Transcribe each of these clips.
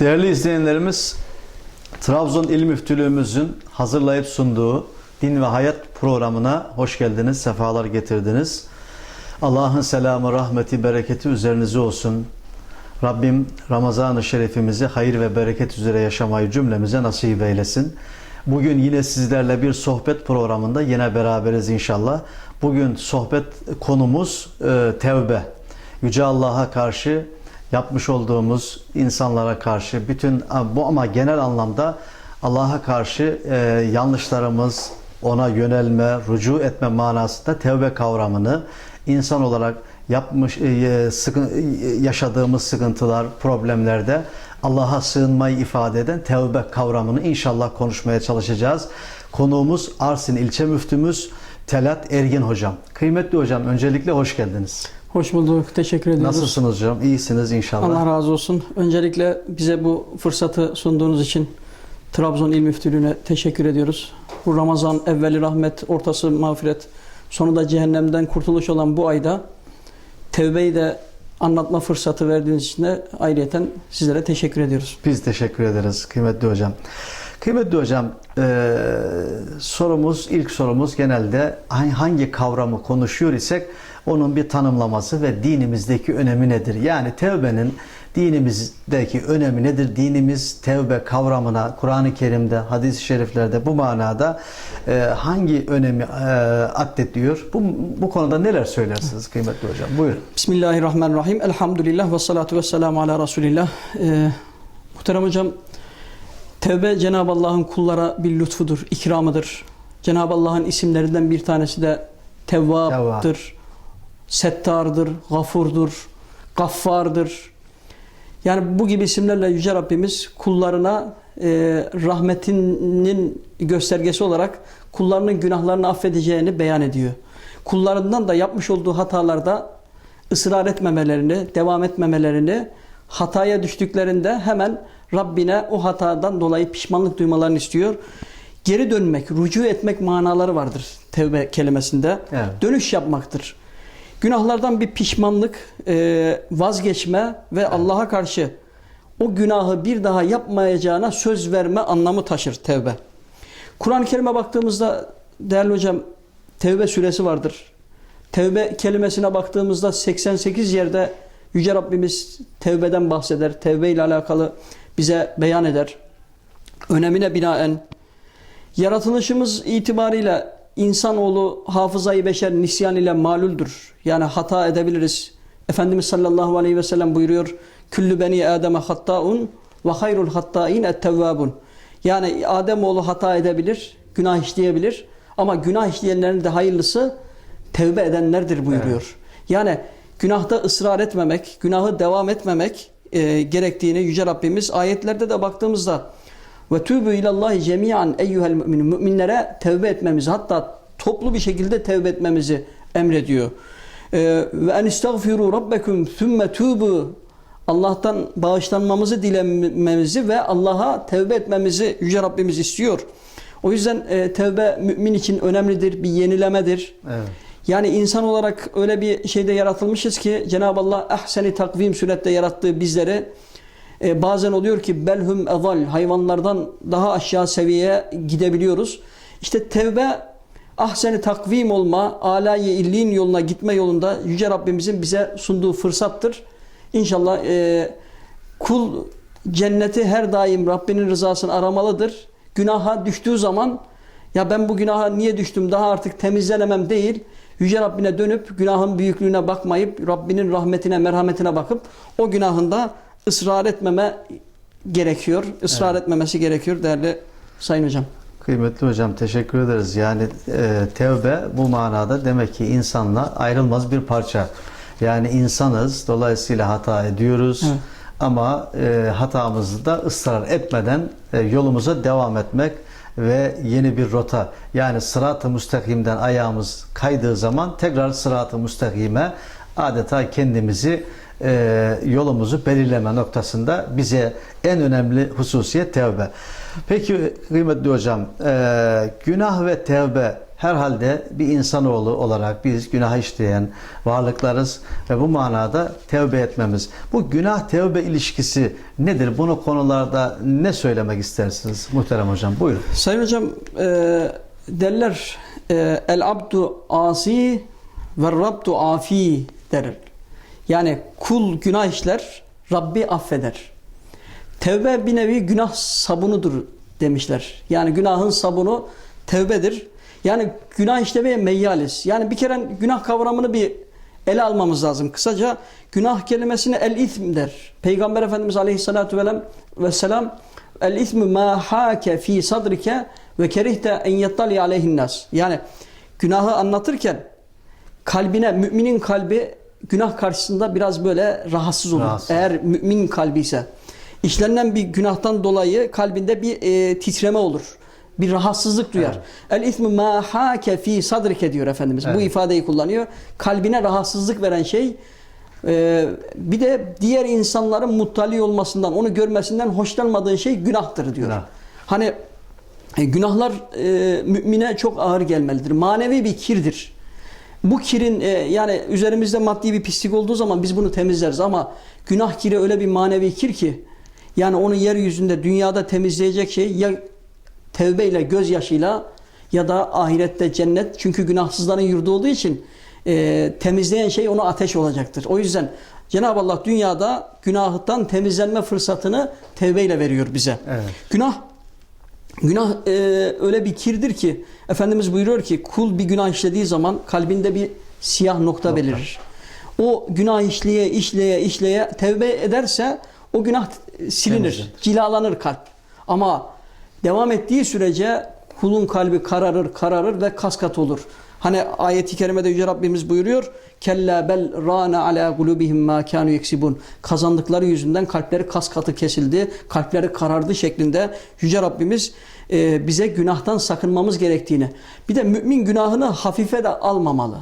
Değerli izleyenlerimiz, Trabzon İl Müftülüğümüzün hazırlayıp sunduğu Din ve Hayat programına hoş geldiniz, sefalar getirdiniz. Allah'ın selamı, rahmeti, bereketi üzerinize olsun. Rabbim Ramazan-ı Şerifimizi hayır ve bereket üzere yaşamayı cümlemize nasip eylesin. Bugün yine sizlerle bir sohbet programında yine beraberiz inşallah. Bugün sohbet konumuz e, tevbe. Yüce Allah'a karşı yapmış olduğumuz insanlara karşı bütün bu ama genel anlamda Allah'a karşı e, yanlışlarımız, ona yönelme, rücu etme manasında tevbe kavramını insan olarak yapmış e, sıkın, yaşadığımız sıkıntılar, problemlerde Allah'a sığınmayı ifade eden tevbe kavramını inşallah konuşmaya çalışacağız. Konuğumuz Arsin ilçe müftümüz Telat Ergin hocam. Kıymetli hocam öncelikle hoş geldiniz. Hoş bulduk. Teşekkür ediyoruz. Nasılsınız hocam? İyisiniz inşallah. Allah razı olsun. Öncelikle bize bu fırsatı sunduğunuz için Trabzon İl Müftülüğü'ne teşekkür ediyoruz. Bu Ramazan evveli rahmet, ortası mağfiret, sonu da cehennemden kurtuluş olan bu ayda tevbeyi de anlatma fırsatı verdiğiniz için de ayrıyeten sizlere teşekkür ediyoruz. Biz teşekkür ederiz kıymetli hocam. Kıymetli hocam, e, sorumuz, ilk sorumuz genelde hangi kavramı konuşuyor isek onun bir tanımlaması ve dinimizdeki önemi nedir? Yani tevbenin dinimizdeki önemi nedir? Dinimiz tevbe kavramına Kur'an-ı Kerim'de, hadis-i şeriflerde bu manada e, hangi önemi e, addediyor? Bu, bu konuda neler söylersiniz kıymetli hocam? Buyurun. Bismillahirrahmanirrahim. Elhamdülillah ve salatu ve selamu ala Resulillah. Ee, muhterem hocam, tevbe Cenab-ı Allah'ın kullara bir lütfudur, ikramıdır. Cenab-ı Allah'ın isimlerinden bir tanesi de Tevvap'tır, Settar'dır, Gafur'dur, Gaffar'dır. Yani bu gibi isimlerle Yüce Rabbimiz kullarına e, rahmetinin göstergesi olarak kullarının günahlarını affedeceğini beyan ediyor. Kullarından da yapmış olduğu hatalarda ısrar etmemelerini, devam etmemelerini, hataya düştüklerinde hemen Rabbine o hatadan dolayı pişmanlık duymalarını istiyor. Geri dönmek, rücu etmek manaları vardır tevbe kelimesinde. Evet. Dönüş yapmaktır. Günahlardan bir pişmanlık, e, vazgeçme ve Allah'a karşı o günahı bir daha yapmayacağına söz verme anlamı taşır tevbe. Kur'an-ı Kerim'e baktığımızda değerli hocam tevbe suresi vardır. Tevbe kelimesine baktığımızda 88 yerde Yüce Rabbimiz tevbeden bahseder. Tevbe ile alakalı bize beyan eder. Önemine binaen yaratılışımız itibariyle insanoğlu hafızayı beşer nisyan ile malüldür. Yani hata edebiliriz. Efendimiz sallallahu aleyhi ve sellem buyuruyor. Küllü beni Adem'e hattaun ve hayrul hattain ettevvabun. Yani Ademoğlu hata edebilir, günah işleyebilir. Ama günah işleyenlerin de hayırlısı tevbe edenlerdir buyuruyor. Evet. Yani günahta ısrar etmemek, günahı devam etmemek e, gerektiğini Yüce Rabbimiz ayetlerde de baktığımızda ve tübü ilallahi cemiyan eyyuhel mümin müminlere tevbe etmemizi hatta toplu bir şekilde tevbe etmemizi emrediyor. Ee, ve en istagfiru rabbekum thumme tubu Allah'tan bağışlanmamızı dilememizi ve Allah'a tevbe etmemizi Yüce Rabbimiz istiyor. O yüzden e, tevbe mümin için önemlidir, bir yenilemedir. Evet. Yani insan olarak öyle bir şeyde yaratılmışız ki Cenab-ı Allah ahseni takvim surette yarattığı bizleri e, bazen oluyor ki belhum ezal hayvanlardan daha aşağı seviyeye gidebiliyoruz. İşte tevbe ahseni takvim olma, alayı illiğin yoluna gitme yolunda Yüce Rabbimizin bize sunduğu fırsattır. İnşallah e, kul cenneti her daim Rabbinin rızasını aramalıdır. Günaha düştüğü zaman ya ben bu günaha niye düştüm daha artık temizlenemem değil. Yüce Rabbine dönüp günahın büyüklüğüne bakmayıp Rabbinin rahmetine merhametine bakıp o günahında ısrar etmeme gerekiyor. Israr evet. etmemesi gerekiyor değerli Sayın Hocam. Kıymetli hocam teşekkür ederiz. Yani e, tevbe bu manada demek ki insanla ayrılmaz bir parça. Yani insanız dolayısıyla hata ediyoruz. Evet. Ama e, hatamızı da ısrar etmeden e, yolumuza devam etmek ve yeni bir rota yani sırat-ı müstakimden ayağımız kaydığı zaman tekrar sırat-ı müstakime adeta kendimizi e, yolumuzu belirleme noktasında bize en önemli hususiyet tevbe. Peki kıymetli hocam, e, günah ve tevbe Herhalde bir insanoğlu olarak biz günah işleyen varlıklarız ve bu manada tevbe etmemiz. Bu günah tevbe ilişkisi nedir? Bunu konularda ne söylemek istersiniz muhterem hocam? Buyurun. Sayın hocam e, derler e, el abdu asi ve rabdu afi der. Yani kul günah işler, Rabbi affeder. Tevbe bir nevi günah sabunudur demişler. Yani günahın sabunu tevbedir. Yani günah işlemeye meyyaliz. Yani bir kere günah kavramını bir ele almamız lazım. Kısaca günah kelimesine el ithm der. Peygamber Efendimiz Aleyhisselatü vesselam el ismu ma hake fi sadrike ve kerihte en yettali aleyhin nas. Yani günahı anlatırken kalbine müminin kalbi günah karşısında biraz böyle rahatsız olur. Rahatsız. Eğer mümin kalbi ise işlenen bir günahtan dolayı kalbinde bir e, titreme olur. Bir rahatsızlık duyar. El ismu ma hake fi sadrike diyor Efendimiz. Bu Evet. ifadeyi kullanıyor. Kalbine rahatsızlık veren şey e, bir de diğer insanların muttali olmasından, onu görmesinden hoşlanmadığın şey günahtır diyor. Günah. Hani e, günahlar e, mümine çok ağır gelmelidir. Manevi bir kirdir. Bu kirin e, yani üzerimizde maddi bir pislik olduğu zaman biz bunu temizleriz ama günah kiri öyle bir manevi kir ki yani onu yeryüzünde dünyada temizleyecek şey ya tevbeyle gözyaşıyla ya da ahirette cennet çünkü günahsızların yurdu olduğu için e, temizleyen şey onu ateş olacaktır. O yüzden Cenab-ı Allah dünyada günahtan temizlenme fırsatını tevbeyle veriyor bize. Evet. Günah Günah e, öyle bir kirdir ki Efendimiz buyuruyor ki kul bir günah işlediği zaman kalbinde bir siyah nokta, belirir. O günah işleye işleye işleye tevbe ederse o günah silinir, Temizlenir. cilalanır kalp. Ama devam ettiği sürece kulun kalbi kararır, kararır ve kaskat olur. Hani ayeti kerimede Yüce Rabbimiz buyuruyor. Kella bel rana ala kulubihim ma kanu yeksibun. Kazandıkları yüzünden kalpleri kas katı kesildi, kalpleri karardı şeklinde Yüce Rabbimiz e, bize günahtan sakınmamız gerektiğini. Bir de mümin günahını hafife de almamalı.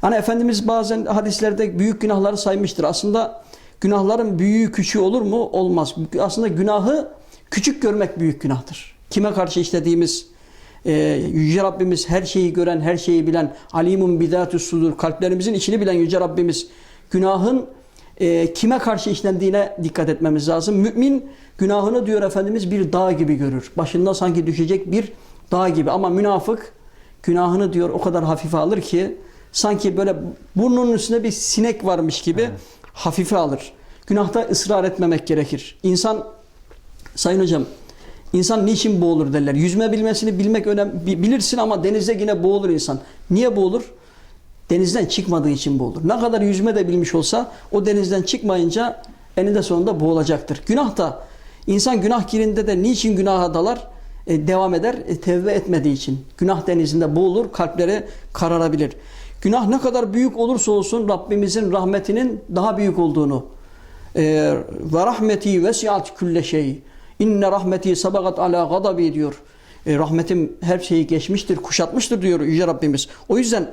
Hani Efendimiz bazen hadislerde büyük günahları saymıştır. Aslında günahların büyüğü küçüğü olur mu? Olmaz. Aslında günahı küçük görmek büyük günahtır. Kime karşı işlediğimiz e, Yüce Rabbimiz her şeyi gören, her şeyi bilen, alimun bidatüs sudur, kalplerimizin içini bilen Yüce Rabbimiz günahın e, kime karşı işlendiğine dikkat etmemiz lazım. Mümin günahını diyor Efendimiz bir dağ gibi görür. Başında sanki düşecek bir dağ gibi ama münafık günahını diyor o kadar hafife alır ki sanki böyle burnunun üstünde bir sinek varmış gibi hafife alır. Günahta ısrar etmemek gerekir. İnsan Sayın hocam insan niçin boğulur derler. Yüzme bilmesini bilmek önemli bilirsin ama denizde yine boğulur insan. Niye boğulur? Denizden çıkmadığı için boğulur. Ne kadar yüzme de bilmiş olsa o denizden çıkmayınca eninde sonunda boğulacaktır. Günah da insan günah girinde de niçin günaha dalar? E, devam eder e, tevbe etmediği için. Günah denizinde boğulur, kalpleri kararabilir. Günah ne kadar büyük olursa olsun Rabbimizin rahmetinin daha büyük olduğunu e, ve rahmeti vesiat külle şey. İnne rahmeti sabagat ala gadabi diyor. E, rahmetim her şeyi geçmiştir, kuşatmıştır diyor Yüce Rabbimiz. O yüzden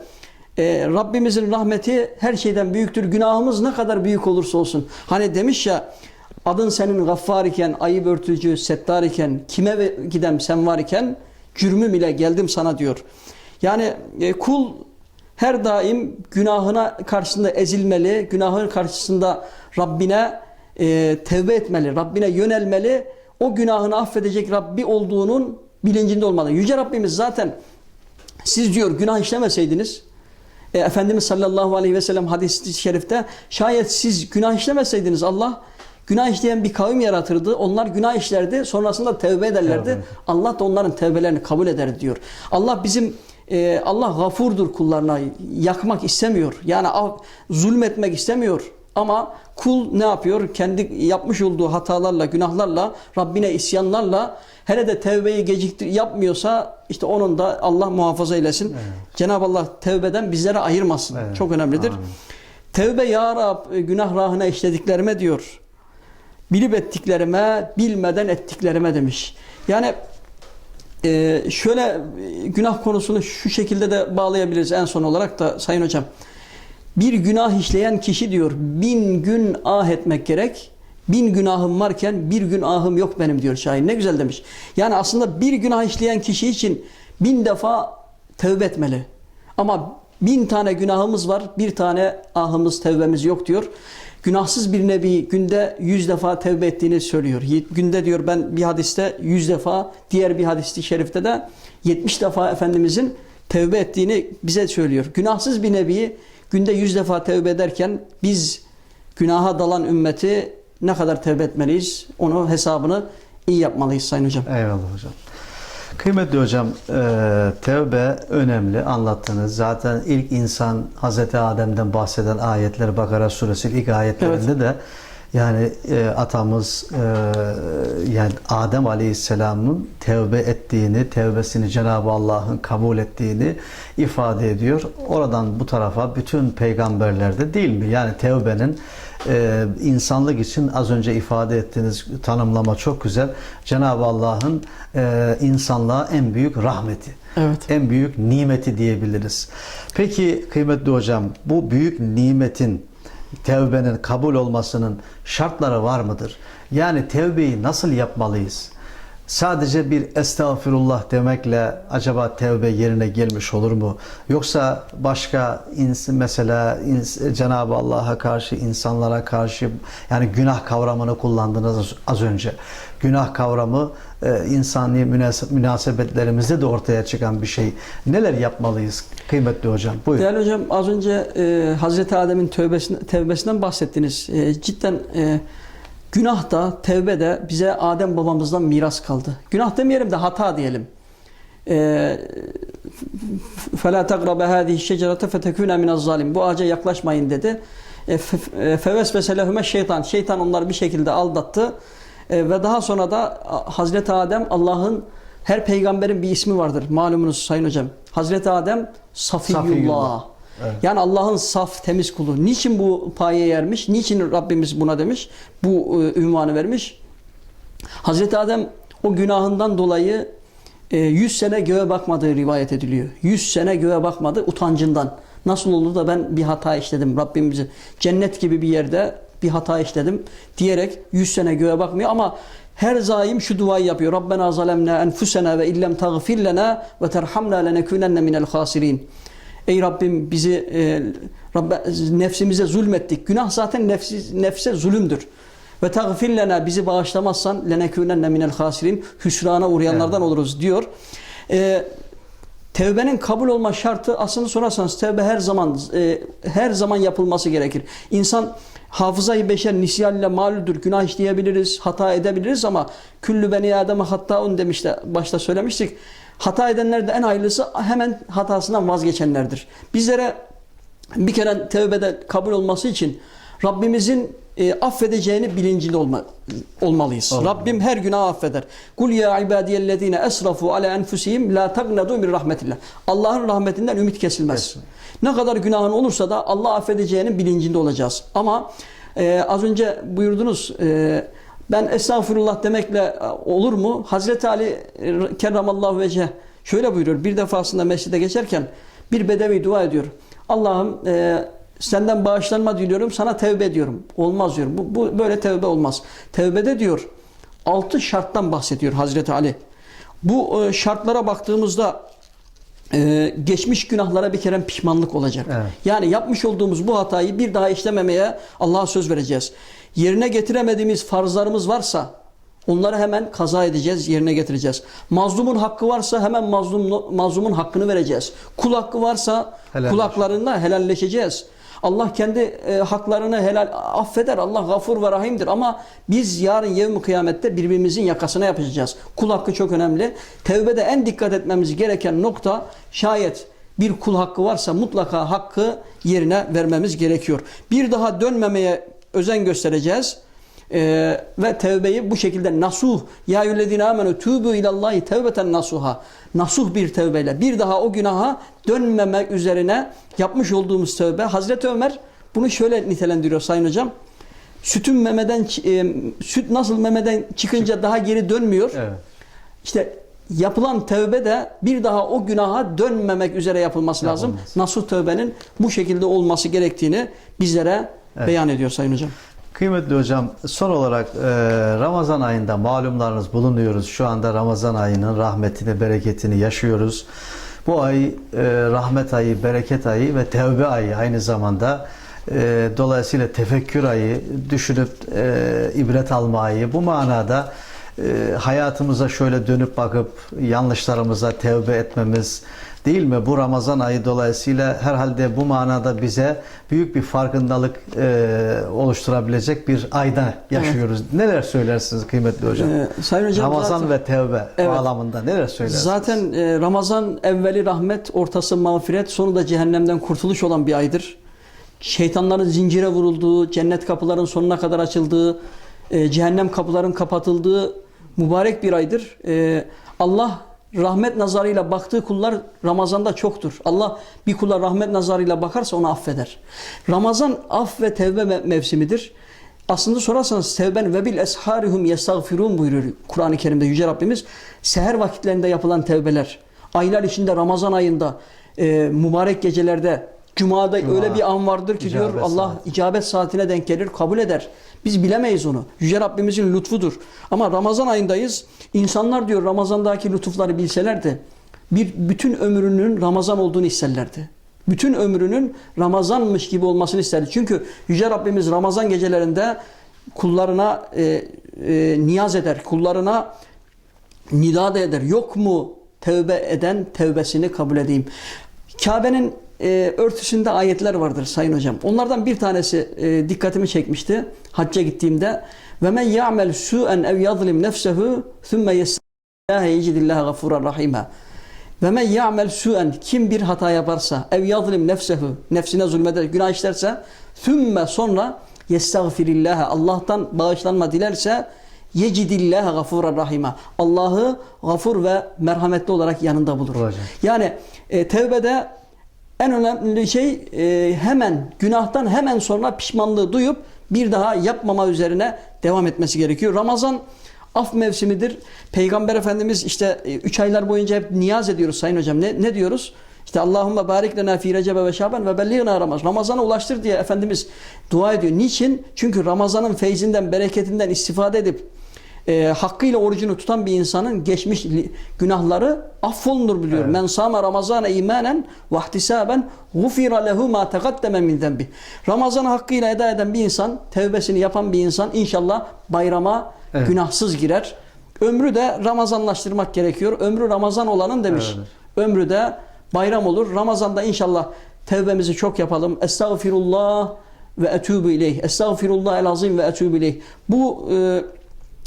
e, Rabbimizin rahmeti her şeyden büyüktür. Günahımız ne kadar büyük olursa olsun. Hani demiş ya adın senin gaffar iken, ayıp örtücü, settar iken, kime gidem sen var iken cürmüm ile geldim sana diyor. Yani e, kul her daim günahına karşısında ezilmeli, günahın karşısında Rabbine e, tevbe etmeli, Rabbine yönelmeli. O günahını affedecek Rabbi olduğunun bilincinde olmalı. Yüce Rabbimiz zaten siz diyor günah işlemeseydiniz e, Efendimiz sallallahu aleyhi ve sellem hadis-i şerifte şayet siz günah işlemeseydiniz Allah günah işleyen bir kavim yaratırdı. Onlar günah işlerdi. Sonrasında tevbe ederlerdi. Tevbe. Allah da onların tevbelerini kabul eder diyor. Allah bizim e, Allah gafurdur kullarına yakmak istemiyor. Yani zulmetmek istemiyor. Ama kul ne yapıyor? Kendi yapmış olduğu hatalarla, günahlarla, Rabbine isyanlarla hele de tevbeyi geciktir yapmıyorsa işte onun da Allah muhafaza eylesin. Cenab-ı Allah tevbeden bizlere ayırmasın. Evet. Çok önemlidir. Amin. Tevbe ya Rab günah rahına işlediklerime diyor. Bilip ettiklerime, bilmeden ettiklerime demiş. Yani e, şöyle e, günah konusunu şu şekilde de bağlayabiliriz en son olarak da Sayın Hocam. Bir günah işleyen kişi diyor bin gün ah etmek gerek. Bin günahım varken bir gün ahım yok benim diyor şair. Ne güzel demiş. Yani aslında bir günah işleyen kişi için bin defa tevbe etmeli. Ama bin tane günahımız var, bir tane ahımız, tevbemiz yok diyor. Günahsız bir nebi günde yüz defa tevbe ettiğini söylüyor. Günde diyor ben bir hadiste yüz defa, diğer bir hadis-i şerifte de 70 defa Efendimizin tevbe ettiğini bize söylüyor. Günahsız bir nebi günde yüz defa tevbe ederken biz günaha dalan ümmeti ne kadar tevbe etmeliyiz? Onu hesabını iyi yapmalıyız Sayın Hocam. Eyvallah hocam. Kıymetli hocam, e, tevbe önemli anlattınız. Zaten ilk insan Hazreti Adem'den bahseden ayetler Bakara suresi ilk ayetlerinde de yani e, atamız e, yani Adem Aleyhisselam'ın tevbe ettiğini, tevbesini Cenab-ı Allah'ın kabul ettiğini ifade ediyor. Oradan bu tarafa bütün peygamberlerde değil mi? Yani tevbenin e, insanlık için az önce ifade ettiğiniz tanımlama çok güzel. Cenab-ı Allah'ın e, insanlığa en büyük rahmeti. Evet. En büyük nimeti diyebiliriz. Peki kıymetli hocam bu büyük nimetin tevbenin kabul olmasının şartları var mıdır? Yani tevbeyi nasıl yapmalıyız? Sadece bir estağfirullah demekle acaba tevbe yerine gelmiş olur mu? Yoksa başka ins mesela ins- Cenab-ı Allah'a karşı, insanlara karşı yani günah kavramını kullandınız az- önce. Günah kavramı e, insani münas- münasebetlerimizde de ortaya çıkan bir şey. Neler yapmalıyız kıymetli hocam? Buyurun. Değerli hocam az önce e, Hazreti Adem'in tövbesine, tevbesinden bahsettiniz. E, cidden e, günah da tevbe de bize Adem babamızdan miras kaldı. Günah demeyelim de hata diyelim. E, فَلَا تَقْرَبَ هَذِهِ الشَّجَرَةَ فَتَكُونَ مِنَ الظَّالِمِ Bu ağaca yaklaşmayın dedi. E, فَوَسْوَسَ لَهُمَ şeytan. Şeytan onları bir şekilde aldattı. E, ve daha sonra da Hazreti Adem Allah'ın her peygamberin bir ismi vardır. Malumunuz Sayın Hocam. Hazreti Adem Safiyullah. Safiyullah. Evet. Yani Allah'ın saf, temiz kulu. Niçin bu paye yermiş? Niçin Rabbimiz buna demiş? Bu e, ünvanı vermiş? Hazreti Adem o günahından dolayı e, 100 sene göğe bakmadığı rivayet ediliyor. 100 sene göğe bakmadı utancından. Nasıl oldu da ben bir hata işledim Rabbimizi cennet gibi bir yerde bir hata işledim diyerek 100 sene göğe bakmıyor ama her zaim şu duayı yapıyor. Rabbena zalemna enfusena ve illem tagfir lena ve terhamna lenekunenne minel hasirin. Ey Rabbim bizi e, Rabbe, nefsimize zulmettik. Günah zaten nefsi, nefse zulümdür. Ve tagfir lena bizi bağışlamazsan lenekûnenne minel hasirin hüsrana uğrayanlardan oluruz diyor. E, tevbenin kabul olma şartı aslında sorarsanız tevbe her zaman e, her zaman yapılması gerekir. İnsan hafızayı beşer nisyanla malüldür. Günah işleyebiliriz, hata edebiliriz ama küllü beni ademe hattaun demişti başta söylemiştik. Hata edenler de en hayırlısı hemen hatasından vazgeçenlerdir. Bizlere bir kere tevbede kabul olması için Rabbimizin e, affedeceğini bilincili olma, olmalıyız. Allah. Rabbim her günahı affeder. Kul ya ibadiyellezine esrafu ala enfusihim la tagnadu min rahmetillah. Allah'ın rahmetinden ümit kesilmez. Kesin. Ne kadar günahın olursa da Allah affedeceğinin bilincinde olacağız. Ama e, az önce buyurdunuz e, ben estağfurullah demekle e, olur mu? Hazreti Ali e, kerramallahu veceh şöyle buyuruyor. Bir defasında mescide geçerken bir bedevi dua ediyor. Allah'ım e, senden bağışlanma diliyorum sana tevbe ediyorum. Olmaz diyor. Bu, bu böyle tevbe olmaz. Tevbede diyor altı şarttan bahsediyor Hazreti Ali. Bu e, şartlara baktığımızda e, geçmiş günahlara bir kere pişmanlık olacak. Evet. Yani yapmış olduğumuz bu hatayı bir daha işlememeye Allah'a söz vereceğiz. Yerine getiremediğimiz farzlarımız varsa onları hemen kaza edeceğiz, yerine getireceğiz. Mazlumun hakkı varsa hemen mazlum, mazlumun hakkını vereceğiz. Kul hakkı varsa Helalleş. kul haklarında helalleşeceğiz. Allah kendi e, haklarını helal affeder. Allah gafur ve rahimdir ama biz yarın yevmi kıyamette birbirimizin yakasına yapacağız. Kul hakkı çok önemli. Tevbede en dikkat etmemiz gereken nokta şayet bir kul hakkı varsa mutlaka hakkı yerine vermemiz gerekiyor. Bir daha dönmemeye özen göstereceğiz. Ee, ve tevbeyi bu şekilde nasuh ya eyyühellezine amenu tubu ilallahi tevbeten nasuha nasuh bir tevbeyle bir daha o günaha dönmemek üzerine yapmış olduğumuz tevbe Hazreti Ömer bunu şöyle nitelendiriyor Sayın Hocam sütün memeden e, süt nasıl memeden çıkınca daha geri dönmüyor Evet. işte yapılan tevbe de bir daha o günaha dönmemek üzere yapılması lazım. Yapılması. Nasuh tövbenin bu şekilde olması gerektiğini bizlere Evet. beyan ediyor Sayın Hocam. Kıymetli hocam son olarak e, Ramazan ayında malumlarınız bulunuyoruz. Şu anda Ramazan ayının rahmetini, bereketini yaşıyoruz. Bu ay e, rahmet ayı, bereket ayı ve tevbe ayı aynı zamanda. E, dolayısıyla tefekkür ayı, düşünüp e, ibret alma ayı. Bu manada e, hayatımıza şöyle dönüp bakıp yanlışlarımıza tevbe etmemiz değil mi? Bu Ramazan ayı dolayısıyla herhalde bu manada bize büyük bir farkındalık e, oluşturabilecek bir ayda yaşıyoruz. Neler söylersiniz kıymetli hocam? Ee, Sayın Hocam Ramazan zaten- ve tevbe Evet. bağlamında neler söylersiniz? Zaten e, Ramazan evveli rahmet, ortası mağfiret, sonu da cehennemden kurtuluş olan bir aydır. Şeytanların zincire vurulduğu, cennet kapıların sonuna kadar açıldığı, e, cehennem kapıların kapatıldığı mübarek bir aydır. E, Allah rahmet nazarıyla baktığı kullar Ramazan'da çoktur. Allah bir kula rahmet nazarıyla bakarsa onu affeder. Ramazan af ve tevbe me- mevsimidir. Aslında sorarsanız tevben ve bil esharihum yestagfirun buyuruyor Kur'an-ı Kerim'de Yüce Rabbimiz. Seher vakitlerinde yapılan tevbeler, aylar içinde Ramazan ayında, e, mübarek gecelerde, Cuma'da Cuma, öyle bir an vardır ki diyor Allah saati. icabet saatine denk gelir, kabul eder. Biz bilemeyiz onu. Yüce Rabbimizin lütfudur. Ama Ramazan ayındayız. İnsanlar diyor Ramazan'daki lütufları bilselerdi bir bütün ömrünün Ramazan olduğunu isterlerdi. Bütün ömrünün Ramazanmış gibi olmasını isterdi. Çünkü Yüce Rabbimiz Ramazan gecelerinde kullarına e, e, niyaz eder. Kullarına nida da eder. Yok mu tevbe eden tevbesini kabul edeyim. Kabe'nin e, örtüsünde ayetler vardır Sayın Hocam. Onlardan bir tanesi e, dikkatimi çekmişti hacca gittiğimde. Ve men ya'mel su'en ev yadlim nefsehu thumme yestâhe yecidillâhe gafûran rahîmâ. Ve men ya'mel su'en kim bir hata yaparsa ev yadlim nefsehu nefsine zulmeder günah işlerse thumme sonra yestağfirillâhe Allah'tan bağışlanma dilerse yecidillâhe gafûran rahîmâ. Allah'ı gafur ve merhametli olarak yanında bulur. Bulacak. Yani e, tevbede en önemli şey e, hemen günahtan hemen sonra pişmanlığı duyup bir daha yapmama üzerine devam etmesi gerekiyor. Ramazan af mevsimidir. Peygamber Efendimiz işte 3 aylar boyunca hep niyaz ediyoruz Sayın Hocam. Ne, ne diyoruz? İşte Allahümme barik lena fi recebe ve şaban ve belliğna Ramazan. Ramazan'a ulaştır diye Efendimiz dua ediyor. Niçin? Çünkü Ramazan'ın feyzinden, bereketinden istifade edip e, hakkıyla orucunu tutan bir insanın geçmiş günahları affolunur biliyor. Evet. Men sama Ramazana imanen ve ihtisaben gufira lehu ma taqaddeme min zenbi. Ramazan'ı hakkıyla eda eden bir insan, tevbesini yapan bir insan inşallah bayrama Evet. günahsız girer. Ömrü de Ramazanlaştırmak gerekiyor. Ömrü Ramazan olanın demiş. Evet. Ömrü de bayram olur. Ramazan'da inşallah tevbemizi çok yapalım. Estağfirullah ve etûbü ileyh. Estağfirullah el azim ve etûbü ileyh. Bu e,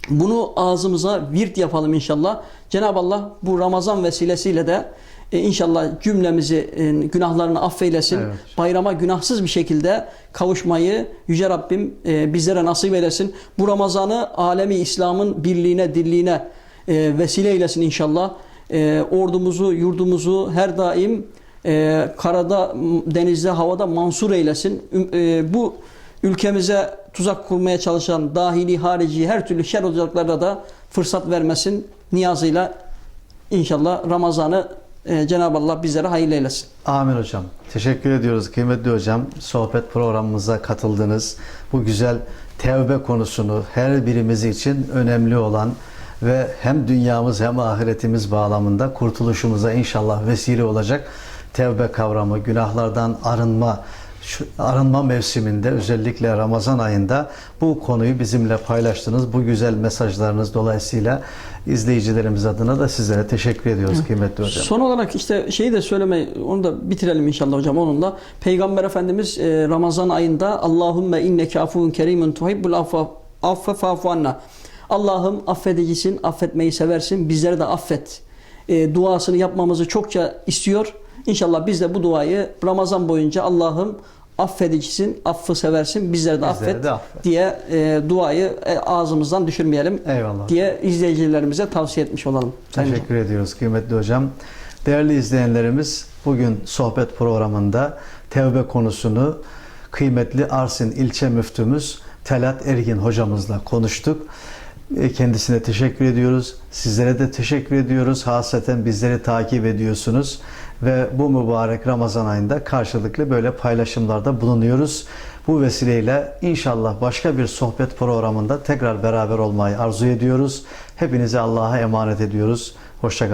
bunu ağzımıza virt yapalım inşallah. Cenab-ı Allah bu Ramazan vesilesiyle de e, inşallah cümlemizi e, günahlarını affeylesin. Evet. Bayrama günahsız bir şekilde kavuşmayı Yüce Rabbim e, bizlere nasip eylesin. Bu Ramazan'ı alemi İslam'ın birliğine, dirliğine e, vesile eylesin inşallah. E, ordumuzu, yurdumuzu her daim e, karada, denizde, havada mansur eylesin. E, bu ülkemize tuzak kurmaya çalışan dahili, harici her türlü şer ocaklarına da fırsat vermesin niyazıyla inşallah Ramazan'ı e, Cenab-ı Allah bizlere hayırlı eylesin. Amin hocam. Teşekkür ediyoruz kıymetli hocam. Sohbet programımıza katıldınız. Bu güzel tevbe konusunu her birimiz için önemli olan ve hem dünyamız hem ahiretimiz bağlamında kurtuluşumuza inşallah vesile olacak tevbe kavramı, günahlardan arınma, şu arınma mevsiminde özellikle Ramazan ayında bu konuyu bizimle paylaştınız. Bu güzel mesajlarınız dolayısıyla izleyicilerimiz adına da sizlere teşekkür ediyoruz kıymetli hocam. Son olarak işte şeyi de söylemeyi onu da bitirelim inşallah hocam onunla. Peygamber Efendimiz e, Ramazan ayında Allahümme inneke afuvun kerimun tuhibbul affe affe fa'fu anna. Allah'ım affedicisin, affetmeyi seversin. Bizleri de affet. E, duasını yapmamızı çokça istiyor. İnşallah biz de bu duayı Ramazan boyunca Allah'ım affedicisin, affı seversin, bizleri de Bizleri affet, de affet. diye e, duayı e, ağzımızdan düşürmeyelim Eyvallah. diye izleyicilerimize tavsiye etmiş olalım. Sayın hocam. Teşekkür ediyoruz kıymetli hocam. Değerli izleyenlerimiz bugün sohbet programında tevbe konusunu kıymetli Arsin ilçe müftümüz Telat Ergin hocamızla konuştuk. E, Kendisine teşekkür ediyoruz. Sizlere de teşekkür ediyoruz. Hasreten bizleri takip ediyorsunuz. Ve bu mübarek Ramazan ayında karşılıklı böyle paylaşımlarda bulunuyoruz. Bu vesileyle inşallah başka bir sohbet programında tekrar beraber olmayı arzu ediyoruz. Hepinizi Allah'a emanet ediyoruz. Hoşçakalın.